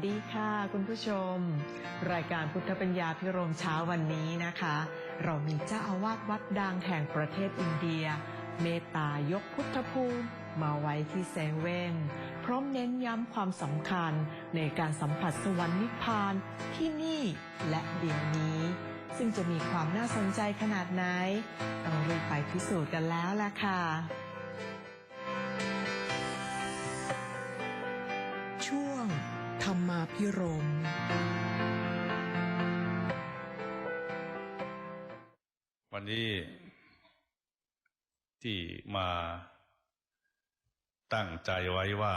สดีค่ะคุณผู้ชม รายการพุทธปัญญาพิรมเช้าวันนี้นะคะ เรามีเจ้าอาวาสวัดดังแห่งประเทศอินเดีย เมตตายกพุทธภูมิมาไว้ที่เซเว่นพร้อมเน้นย้ำความสำคัญในการสัมผัสสวรรค์นิพพานที่นี่และเดี๋ยวนี้ ซึ่งจะมีความน่าสนใจขนาดไหนต้องรีบไปพิสูจน์กันแล้วล่ะค่ะ รรมาพิรมวันนี้ที่มาตั้งใจไว้ว่า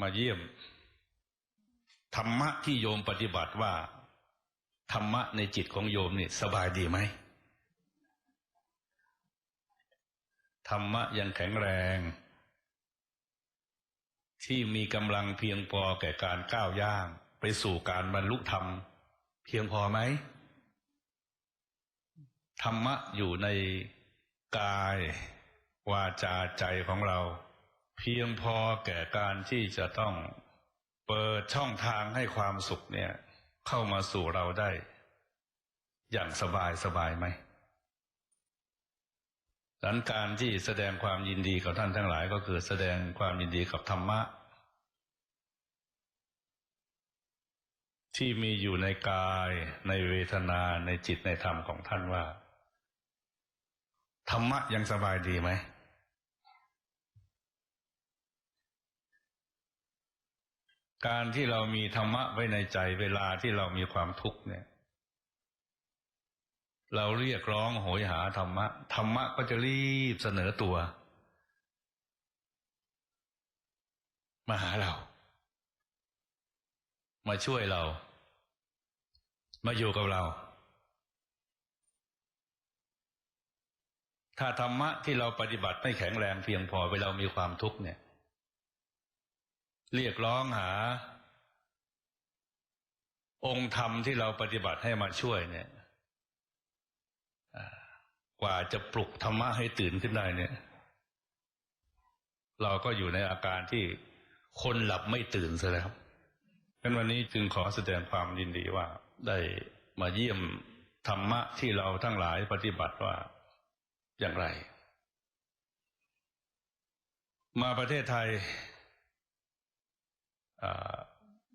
มาเยี่ยม ธรรมะที่โยมปฏิบัติว่า ธรรมะในจิตของโยมนี่สบายดีไหมธรรมะยังแข็งแรง ที่มีกำลังเพียงพอแก่การก้าวย่าง ไปสู่การบรรลุธรรม เพียงพอไหมธรรมะอยู่ในกาย วาจาใจของเรา เพียงพอแก่การที่จะต้องเปิดช่องทางให้ความสุขเนี่ย เข้ามาสู่เราได้ อย่างสบายสบายไหมดังการที่แสดงความยินดีกับท่านทั้งหลายก็คือแสดงความยินดีกับธรรมะ ที่มีอยู่ในกายในเวทนาในจิตในธรรมของท่านว่า ธรรมะยังสบายดีไหม การที่เรามีธรรมะไว้ในใจเวลาที่เรามีความทุกข์เนี่ย เราเรียกร้องโหยหาธรรมะ ธรรมะก็จะรีบเสนอตัว มาหาเรา มาช่วยเรา มาอยู่กับเรา ถ้าธรรมะที่เราปฏิบัติไม่แข็งแรงเพียงพอเวลามีความทุกข์เนี่ย เรียกร้องหา องค์ธรรมที่เราปฏิบัติให้มาช่วยเนี่ยกว่าจะปลุกธรรมะให้ตื่นขึ้นได้เนี่ย เราก็อยู่ในอาการที่คนหลับไม่ตื่นซะแล้ว งั้นวันนี้จึงขอแสดงความยินดีว่าได้มาเยี่ยมธรรมะที่เราทั้งหลายปฏิบัติว่าอย่างไร มาประเทศไทย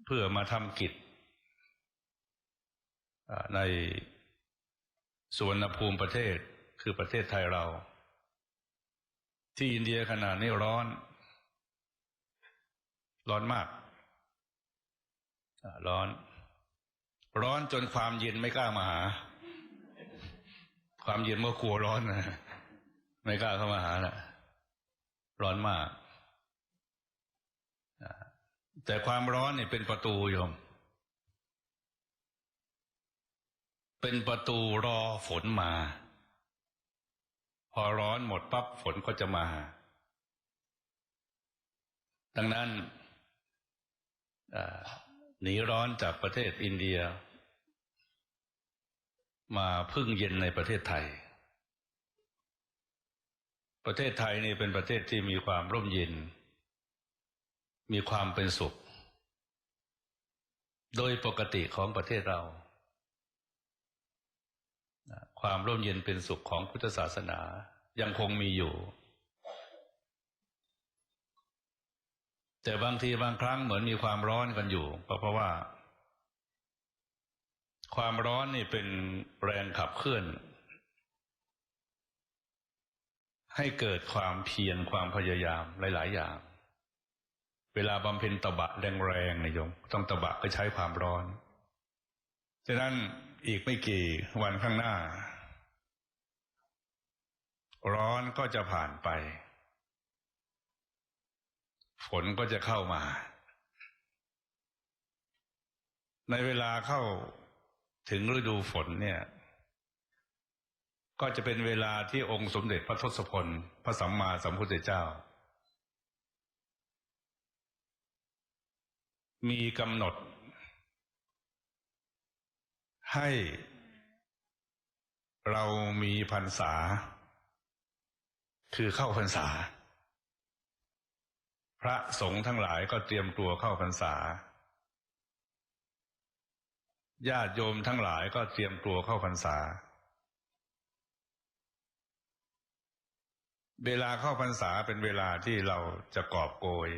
เพื่อมาทำกิจในสวนภูมิประเทศคือประเทศไทยเรา ที่อินเดียขนาดนี้ร้อน ร้อนมาก ร้อน ร้อนจนความเย็นไม่กล้ามาหา ความเย็นเมื่อกลัวร้อนนะไม่กล้าเข้ามาหาละร้อนมากแต่ความร้อนเนี่ยเป็นประตูโยม เป็นประตูรอฝนมา พอร้อนหมดปั๊บฝนก็จะมา ดังนั้นอ หนีร้อนจากประเทศอินเดีย มาพึ่งเย็นในประเทศไทย ประเทศไทยนี่เป็นประเทศที่มีความร่มเย็น มีความเป็นสุข โดยปกติของประเทศเรา ความร่มเย็นเป็นสุขของพุทธศาสนายังคงมีอยู่ แต่บางทีบางครั้งเหมือนมีความร้อนกันอยู่ ก็เพราะว่า ความร้อนนี่เป็นแรงขับเคลื่อน ให้เกิดความเพียรความพยายามหลาย ๆ อย่าง เวลาบำเพ็ญตบะแรงๆนะโยมต้องตบะก็ใช้ความร้อนฉะนั้นอีกไม่กี่วันข้างหน้า ร้อนก็จะผ่านไป ฝนก็จะเข้ามา ในเวลาเข้าถึงฤดูฝนเนี่ย ก็จะเป็นเวลาที่องค์สมเด็จพระทศพล พระสัมมาสัมพุทธเจ้า มีกำหนด ให้เรามีพรรษา คือเข้าพรรษา พระสงฆ์ทั้งหลายก็เตรียมตัวเข้าพรรษา ญาติโยมทั้งหลายก็เตรียมตัวเข้าพรรษา เวลาเข้าพรรษาเป็นเวลาที่เราจะกอบโกย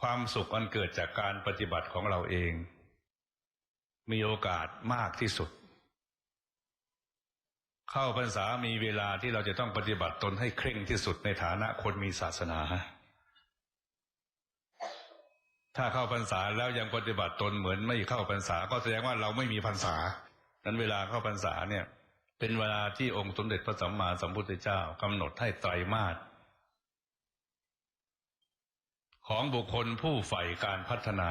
ความสุขอันเกิดจากการปฏิบัติของเราเอง มีโอกาสมากที่สุด เข้าพรรษามีเวลาที่เราจะต้องปฏิบัติตนให้เคร่งที่สุดในฐานะคนมีศาสนา ถ้าเข้าพรรษาแล้วยังปฏิบัติตนเหมือนไม่เข้าพรรษา ก็แสดงว่าเราไม่มีพรรษา นั้นเวลาเข้าพรรษาเนี่ย เป็นเวลาที่องค์สมเด็จพระสัมมาสัมพุทธเจ้ากำหนดให้ไตรมาสของบุคคลผู้ใฝ่การพัฒนา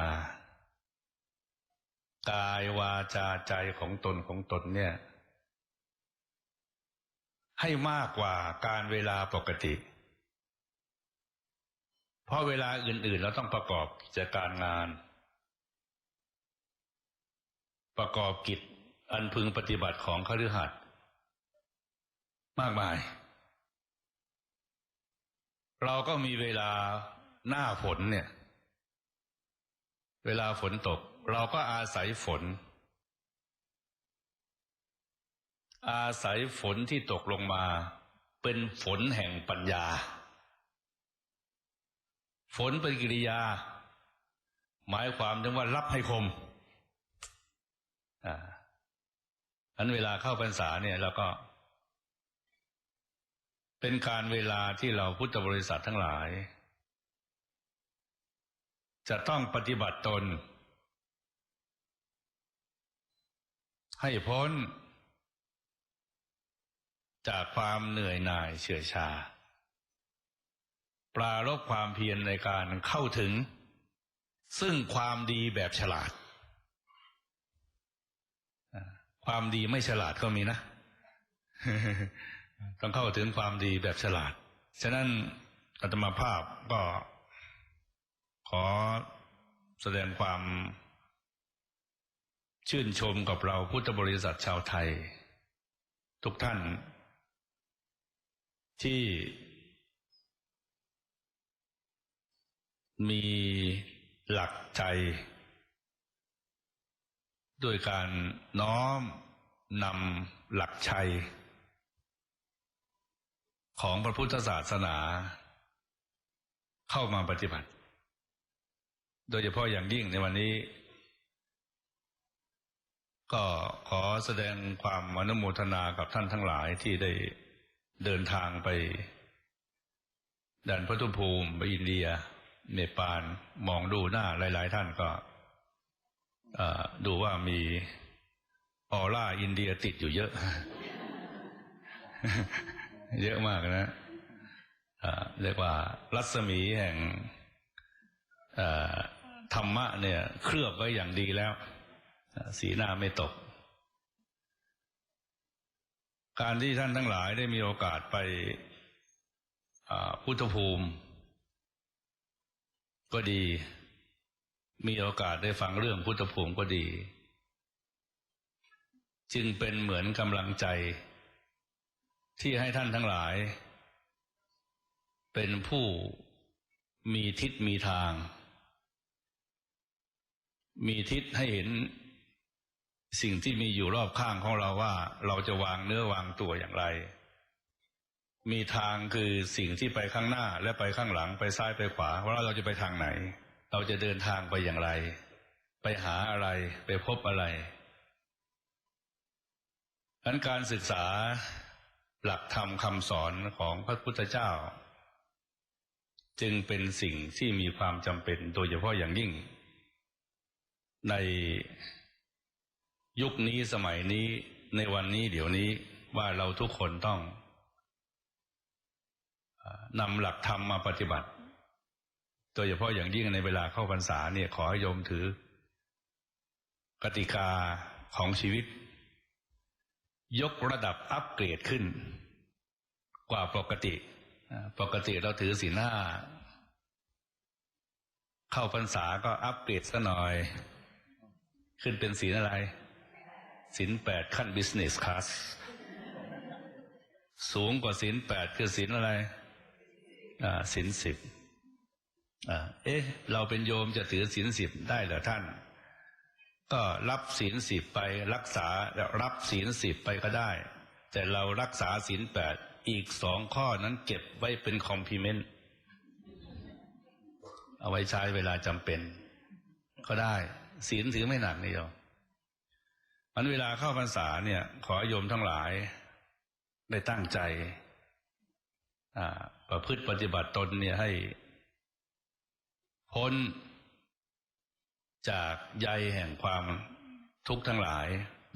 กายวาจาใจของตนของตนเนี่ย ให้มากกว่าการเวลาปกติ เพราะเวลาอื่นๆ เราต้องประกอบกิจการงาน ประกอบกิจอันพึงปฏิบัติของคฤหัสถ์มากมาย เราก็มีเวลาหน้าฝนเนี่ย เวลาฝนตก เราก็อาศัยฝน อาศัยฝนที่ตกลงมา เป็นฝนแห่งปัญญา ฝนเป็นกิริยา หมายความถึงว่ารับให้คมอ่าอันเวลาเข้าพรรษาเนี่ยเราก็ เป็นการเวลาที่เราพุทธบริษัททั้งหลาย จะต้องปฏิบัติตน ให้พ้น จากความเหนื่อยหน่ายเฉื่อยชาปลารบความเพียรในการเข้าถึง ซึ่งความดีแบบฉลาด ความดีไม่ฉลาดก็มีนะ ต้องเข้าถึงความดีแบบฉลาด ฉะนั้นอาตมาภาพก็ขอแสดงความชื่นชมกับเราพุทธบริษัทชาวไทย ทุกท่าน ที่มีหลักใจด้วยการน้อมนำหลักชัย ของพระพุทธศาสนา เข้ามาปฏิบัติ โดยเฉพาะอย่างยิ่งในวันนี้ ก็ขอแสดงความอนุโมทนากับท่านทั้งหลายที่ได้ เดินทางไปด่านพระทุภูมิไปอินเดีย เนปาลมองดูหน้าหลาย ๆ ท่านก็ดูว่ามีออร่าอินเดียติดอยู่เยอะ เยอะมากนะเรียกว่า รัศมีแห่งธรรมะเนี่ย เคลือบไว้อย่างดีแล้ว สีหน้าไม่ตก การที่ท่านทั้งหลายได้มีโอกาสไปพุทธภูมิ ก็ดี มีโอกาสได้ฟังเรื่องพุทธภูมิก็ดี จึงเป็นเหมือนกำลังใจ ที่ให้ท่านทั้งหลาย เป็นผู้มีทิศมีทาง มีทิศให้เห็น สิ่งที่มีอยู่รอบข้างของเราว่า เราจะวางเนื้อวางตัวอย่างไร มีทางคือสิ่งที่ไปข้างหน้าและไปข้างหลังไปซ้ายไปขวา ว่าเราจะไปทางไหน เราจะเดินทางไปอย่างไร ไปหาอะไรไปพบอะไรดังการศึกษาหลักธรรมคำสอนของพระพุทธเจ้า จึงเป็นสิ่งที่มีความจำเป็นโดยเฉพาะอย่างยิ่ง ใน ยุคนี้สมัยนี้ในวันนี้เดี๋ยวนี้ว่าเราทุกคนต้องนำหลักธรรมมาปฏิบัติ โดยเฉพาะอย่างยิ่งในเวลาเข้าพรรษาเนี่ยขอให้โยมถือ กติกาของชีวิต ยกระดับอัปเกรดขึ้น กว่าปกติ ปกติเราถือสีหน้า เข้าพรรษาก็อัปเกรดซะหน่อย ขึ้นเป็นสีอะไร สินแปดขั้น business class สูงกว่าสินแปดคือสินอะไร อ่าศีลสิบอ่าเอ๊ะ เราเป็นโยมจะถือศีลสิบได้เหรอท่าน ก็รับศีลสิบไปรักษารับศีลสิบไปก็ได้ แต่เรารักษาศีลแปดอีกสองข้อนั้นเก็บไว้เป็นคอมพลีเมนต์เอาไว้ใช้เวลาจำเป็น ก็ได้ศีลถือไม่หนักนี่โยม มันเวลาเข้าพรรษาเนี่ย ขอโยมทั้งหลาย ได้ตั้งใจประพฤติปฏิบัติตนเนี่ยให้พ้นจากใยแห่งความทุกข์ทั้งหลาย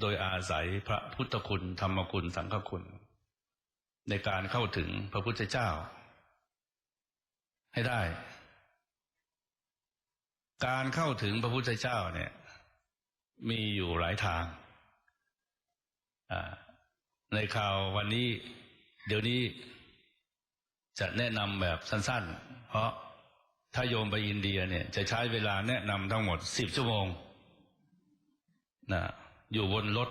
โดยอาศัยพระพุทธคุณธรรมคุณสังฆคุณ ในการเข้าถึงพระพุทธเจ้า ให้ได้ การเข้าถึงพระพุทธเจ้าเนี่ย มีอยู่หลายทาง ในข่าววันนี้ เดี๋ยวนี้จะแนะนำแบบสั้น ๆ เพราะถ้าโยมไปอินเดียเนี่ยจะใช้เวลาแนะนำทั้งหมดสิบชั่วโมงนะอยู่บนรถ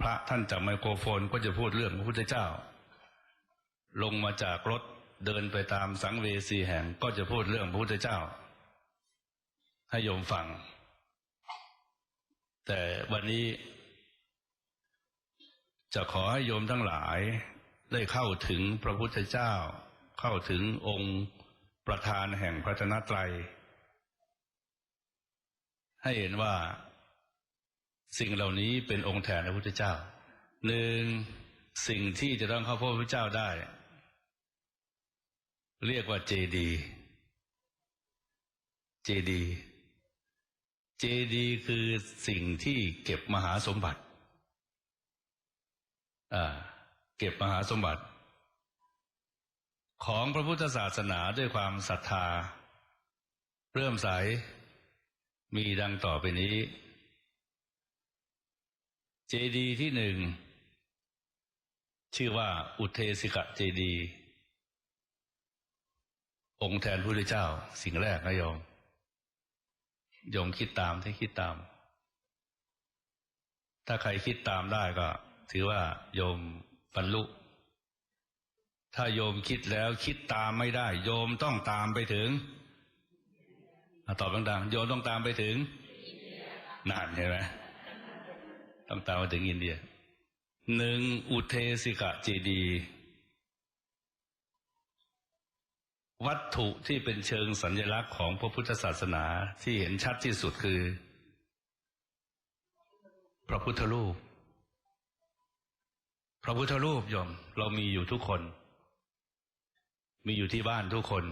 พระท่านจับไมโครโฟนก็จะพูดเรื่องพระพุทธเจ้า ลงมาจากรถเดินไปตามสังเวสีแห่งก็จะพูดเรื่องพระพุทธเจ้า ให้โยมฟัง แต่วันนี้ จะขอให้โยมทั้งหลายได้เข้าถึงพระพุทธเจ้า เข้าถึงองค์ประธานแห่งพระชนตรัย ให้เห็นว่าสิ่งเหล่านี้เป็นองค์แทนพระพุทธเจ้าหนึ่งสิ่งที่จะต้องเข้าพบพระพุทธเจ้าได้ เรียกว่าเจดี เจดี เจดีคือสิ่งที่เก็บมหาสมบัติ เก็บมหาสมบัติ ของพระพุทธศาสนาด้วยความศรัทธา เริ่มใสมีดังต่อไปนี้ เจดีย์ที่หนึ่ง ชื่อว่าอุเทสิกะเจดีย์องค์แทนพระพุทธเจ้า สิ่งแรกนะโยมโยมคิดตามที่คิดตาม ถ้าใครคิดตามได้ก็ ถือว่าโยมบรรลุ ถ้าโยมคิดแล้วคิดตามไม่ได้ โยมต้องตามไปถึงตอบดังๆโยมต้องตามไปถึงนานใช่ไหมต้องตามไปถึงอินเดียหนึ่งอุเทสิกะเจดีวัตถุที่เป็นเชิงสัญลักษณ์ของพระพุทธศาสนาที่เห็นชัดที่สุดคือ พระพุทธรูป พระพุทธรูปโยม เรามีอยู่ทุกคน มีอยู่ที่บ้านทุกคน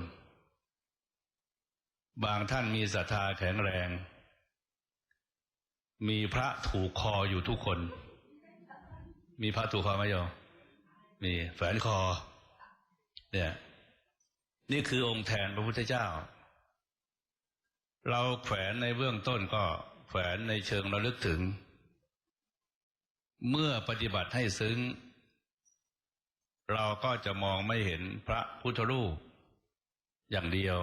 บางท่านมีศรัทธาแข็งแรง มีพระถูกคออยู่ทุกคน มีพระถูกคอไหมโยมมีแฝนคอ เนี่ย นี่คือองค์แทนพระพุทธเจ้า เราแขวนในเบื้องต้นก็แขวนในเชิงระลึกถึง เมื่อปฏิบัติให้ซึ้ง เราก็จะมองไม่เห็นพระพุทธรูป อย่างเดียว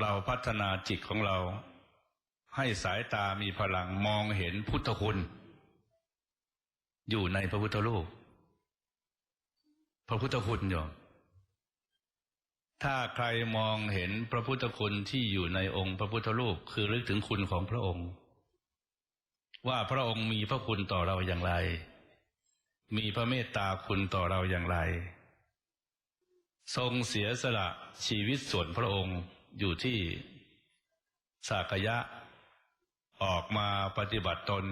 เราพัฒนาจิตของเรา ให้สายตามีพลังมองเห็นพุทธคุณ อยู่ในพระพุทธรูป พระพุทธคุณโยมถ้าใครมองเห็นพระพุทธคุณที่อยู่ในองค์พระพุทธรูป คือรึกถึงคุณของพระองค์ ว่าพระองค์มีพระคุณต่อเราอย่างไร มีพระเมตตาคุณต่อเราอย่างไร ทรงเสียสละชีวิตส่วนพระองค์อยู่ที่สากยะ ออกมาปฏิบัติตน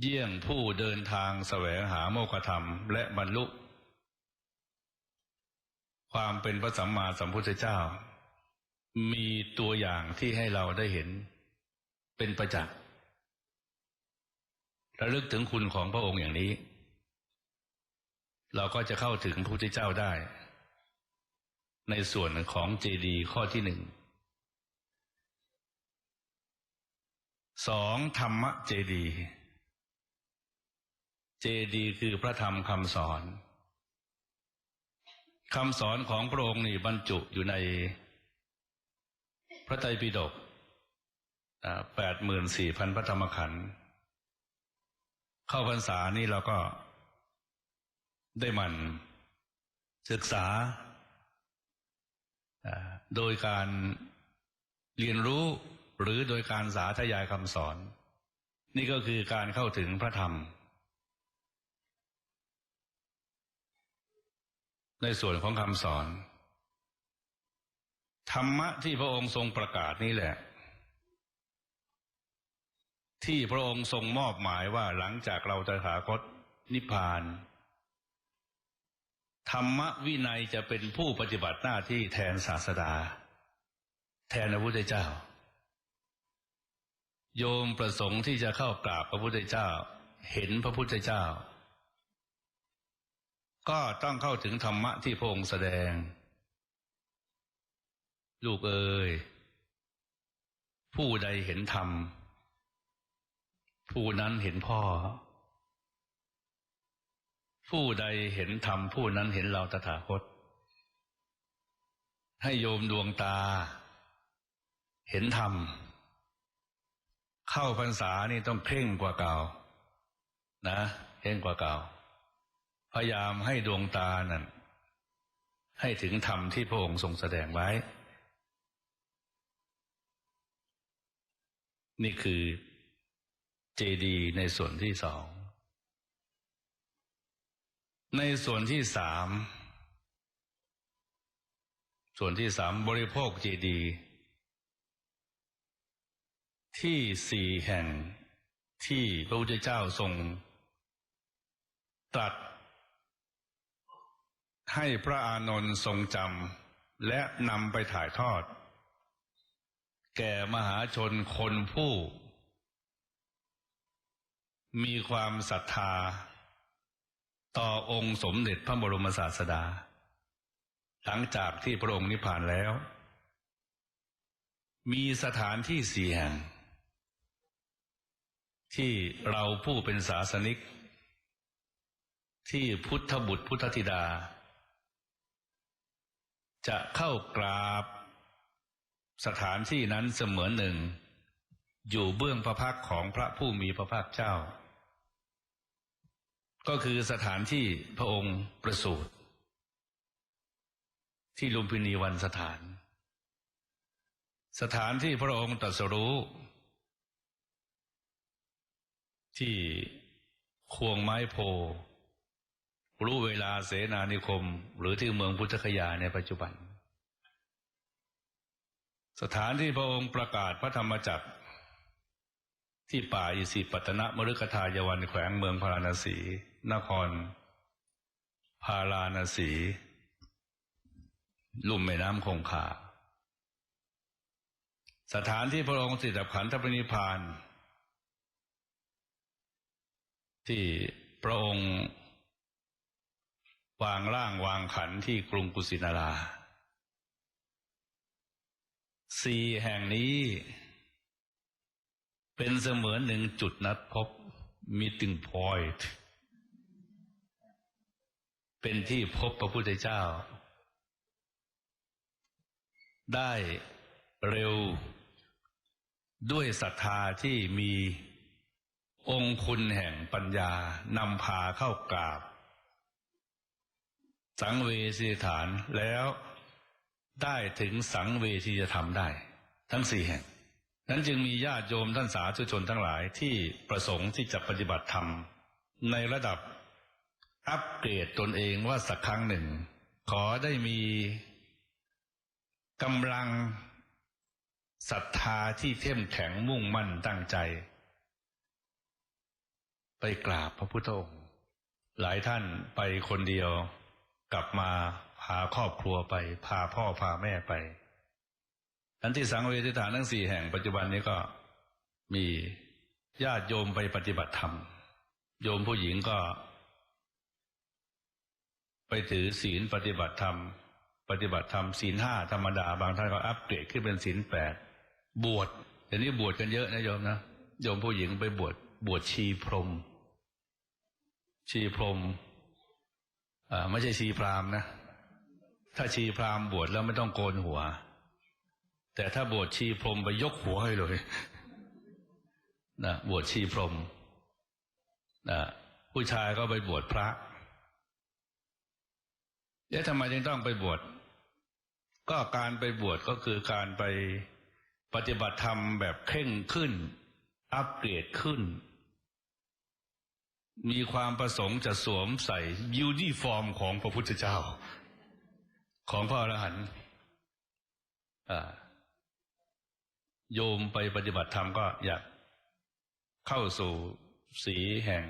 เยี่ยงผู้เดินทางแสวงหาโมกธรรมและบรรลุ ความเป็นพระสัมมาสัมพุทธเจ้า มีตัวอย่างที่ให้เราได้เห็น เป็นประจักษ์ระลึกถึงคุณของพระองค์อย่างนี้ เราก็จะเข้าถึงพระพุทธเจ้าได้ ในส่วนของเจดีข้อที่หนึ่งสองธรรมเจดีเจดีคือพระธรรมคำสอนคำสอนของพระองค์นี่บรรจุอยู่ในพระไตรปิฎก แปดหมื่นสี่พันพระธรรมขันธ์เข้าพรรษานี่เราก็ได้มันศึกษา โดยการเรียนรู้หรือโดยการสาธยายคำสอน นี่ก็คือการเข้าถึงพระธรรม ในส่วนของคำสอน ธรรมะที่พระองค์ทรงประกาศนี่แหละ ที่พระองค์ทรงมอบหมายว่าหลังจากเราตถาคตนิพพาน ธรรมวินัยจะเป็นผู้ปฏิบัติหน้าที่แทนศาสดา แทนพระพุทธเจ้า โยมประสงค์ที่จะเข้ากราบพระพุทธเจ้า เห็นพระพุทธเจ้า ก็ต้องเข้าถึงธรรมะที่พระองค์แสดง ลูกเอ๋ยผู้ใดเห็นธรรม ผู้นั้นเห็นพ่อ ผู้ใดเห็นธรรมผู้นั้นเห็นเราตถาคต ให้โยมดวงตา เห็นธรรม เข้าพรรษานี่ต้องเคร่งกว่าเก่า นะเคร่งกว่าเก่า พยายามให้ดวงตานั่นให้ถึงธรรมที่พระองค์ทรงแสดงไว้ นี่คือ เจดีในส่วนที่สอง ในส่วนที่สาม ส่วนที่สามบริโภคเจดีย์ที่สี่แห่งที่พระพุทธเจ้าทรง ตรัส ให้พระอานนท์ทรงจำและนำไปถ่ายทอด แก่มหาชนคนผู้ มีความศรัทธา ต่อองค์สมเด็จพระบรมศาสดา หลังจากที่พระองค์นิพพานแล้ว มีสถานที่สี่แห่ง ที่เราผู้เป็นศาสนิก ที่พุทธบุตรพุทธธิดา จะเข้ากราบสถานที่นั้นเสมือนหนึ่ง อยู่เบื้องพระพักของพระผู้มีพระภาคเจ้า ก็คือสถานที่พระองค์ประสูติที่ลุมพินีวันสถาน สถานที่พระองค์ตรัสรู้ ที่ควงไม้โพรู้เวลาเสนานิคม หรือที่เมืองพุทธคยาในปัจจุบัน สถานที่พระองค์ประกาศพระธรรมจักร ที่ป่าอิสิปตนะมฤคทายวันแขวงเมืองพาราณสี นคร พาราณสี ลุ่มแม่น้ำคงคาสถานที่พระองค์สิทธิขันธปรินิพาน ที่พระองค์ วางร่างวางขันที่กรุงกุสินาราสี่แห่งนี้ เป็นเสมือนหนึ่งจุดนัดพบมีติงพอยต์ เป็นที่พบพระพุทธเจ้า ได้เร็วด้วยศรัทธาที่มีองคุณแห่งปัญญานำพาเข้ากราบ สังเวสีฐานแล้วได้ถึงสังเวทีจะทำได้ ทั้งสี่แห่ง นั้นจึงมีญาติโยมท่านสาธุชนทั้งหลายที่ประสงค์ที่จะปฏิบัติธรรม ในระดับ อัปเกรดตนเองว่าสักครั้งหนึ่ง ขอได้มีกำลังศรัทธาที่เข้มแข็งมุ่งมั่นตั้งใจ ไปกราบพระพุทธองค์หลายท่านไปคนเดียว กลับมาพาครอบครัวไป พาพ่อพาแม่ไปอันที่สังเวชฐานทั้งสี่แห่งปัจจุบันนี้ก็มีญาติโยมไปปฏิบัติธรรม โยมผู้หญิงก็ ถือศีลปฏิบัติธรรม ปฏิบัติธรรมศีลห้าธรรมดา บางท่านก็อัปเกรดขึ้นเป็นศีลแปดบวชเดี๋ยวนี้บวชกันเยอะนะโยมนะโยมผู้หญิงไปบวชบวชชีพรม ชีพรมอ่าไม่ใช่ชีพรามนะ ถ้าชีพรามบวชแล้วไม่ต้องโกนหัว แต่ถ้าบวชชีพรมไปยกหัวให้เลยนะบวชชีพรมนะผู้ชายก็ไปบวชพระ เอ๊ะทำไมจึงต้องไปบวช ก็การไปบวชก็คือการไปปฏิบัติธรรมแบบเข่งขึ้น อัปเกรดขึ้น มีความประสงค์จะสวมใส่ยูนิฟอร์มของพระพุทธเจ้า ของพระอรหันต์โยมไปปฏิบัติธรรมก็อยากเข้าสู่สีแห่ง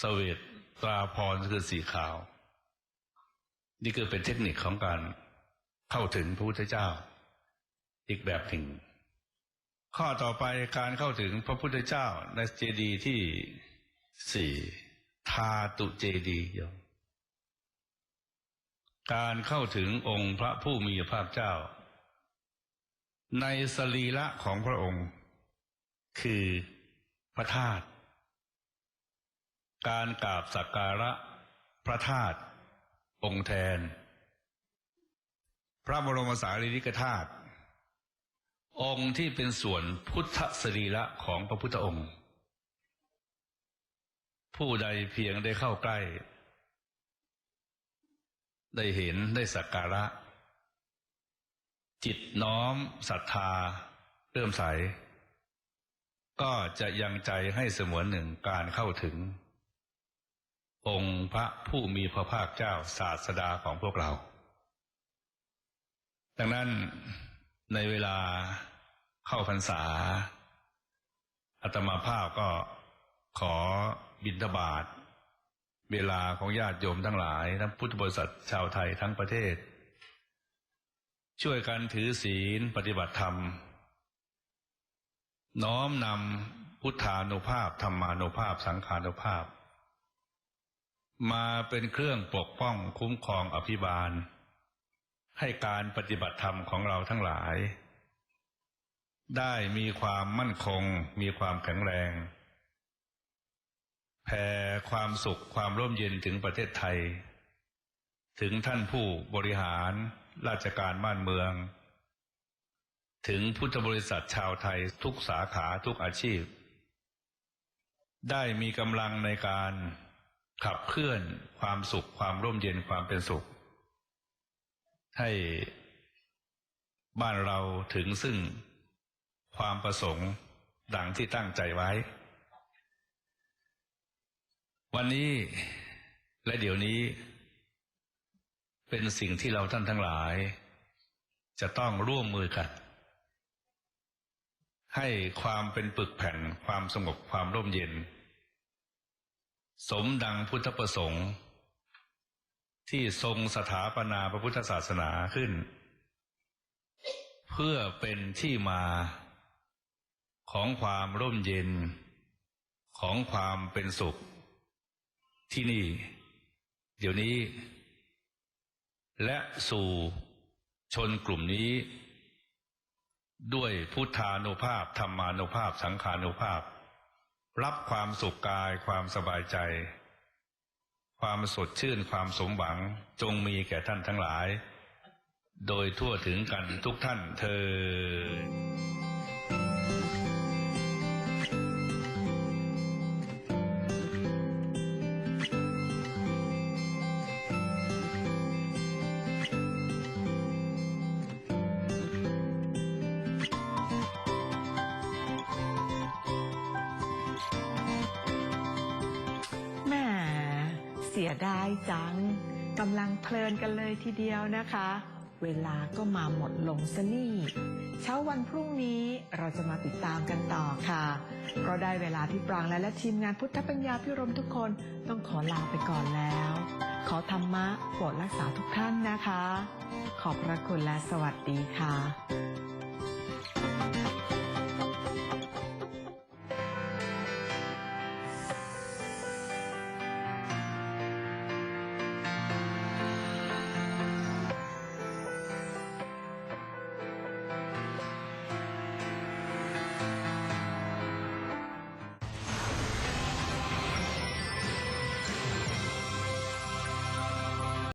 สเวตตราพรคือสีขาว นี่คือเป็นเทคนิคของการเข้าถึงพระพุทธเจ้า อีกแบบหนึ่ง ข้อต่อไปการเข้าถึงพระพุทธเจ้าในเจดีย์ที่สี่ทาตุเจดีย์การเข้าถึงองค์พระผู้มีพระภาคเจ้า ในสรีระของพระองค์ คือพระธาตุการกราบสักการะพระธาตุ องค์แทน พระบรมสารีริกธาตุองค์ที่เป็นส่วนพุทธสรีระของพระพุทธองค์ ผู้ใดเพียงได้เข้าใกล้ ได้เห็นได้สักการะ จิตน้อมศรัทธาเริ่มใส ก็จะยังใจให้เสมือนหนึ่งการเข้าถึง องค์พระผู้มีพระภาคเจ้าศาสดาของพวกเรา ดังนั้นในเวลาเข้าพรรษาอาตมาภาพก็ขอบิณฑบาตเวลาของญาติโยมทั้งหลาย ทั้งพุทธบริษัทชาวไทยทั้งประเทศ ช่วยกันถือศีลปฏิบัติธรรม น้อมนำพุทธานุภาพธรรมานุภาพ สังขานุภาพ มาเป็นเครื่องปกป้องคุ้มครองอภิบาล ให้การปฏิบัติธรรมของเราทั้งหลาย ได้มีความมั่นคง มีความแข็งแรงแผ่ความสุขความร่มเย็นถึงประเทศไทย ถึงท่านผู้บริหารราชการบ้านเมือง ถึงพุทธบริษัทชาวไทยทุกสาขาทุกอาชีพ ได้มีกำลังในการ ขับเคลื่อนความสุขความร่มเย็นความเป็นสุข ให้บ้านเราถึงซึ่งความประสงค์ดังที่ตั้งใจไว้ วันนี้และเดี๋ยวนี้ เป็นสิ่งที่เราท่านทั้งหลาย จะต้องร่วมมือกัน ให้ความเป็นปึกแผ่นความสงบความร่มเย็น สมดังพุทธประสงค์ ที่ทรงสถาปนาพระพุทธศาสนาขึ้น เพื่อเป็นที่มาของความร่มเย็น ของความเป็นสุข ที่นี่ เดี๋ยวนี้ และสู่ชนกลุ่มนี้ ด้วยพุทธานุภาพธรรมานุภาพ สังขานุภาพ รับความสุขกายความสบายใจ ความสดชื่นความสมหวังจงมีแก่ท่านทั้งหลาย โดยทั่วถึงกันทุกท่านเธอ เสียดายจังกำลังเพลินกันเลยทีเดียวนะคะ เวลาก็มาหมดลงซะนี่เช้าวันพรุ่งนี้เราจะมาติดตามกันต่อค่ะก็ได้เวลาที่ปรางและและทีมงานพุทธปัญญาพิรมทุกคนต้องขอลาไปก่อนแล้ว ขอธรรมะโปรดรักษาทุกท่านนะคะ ขอบพระคุณและสวัสดีค่ะ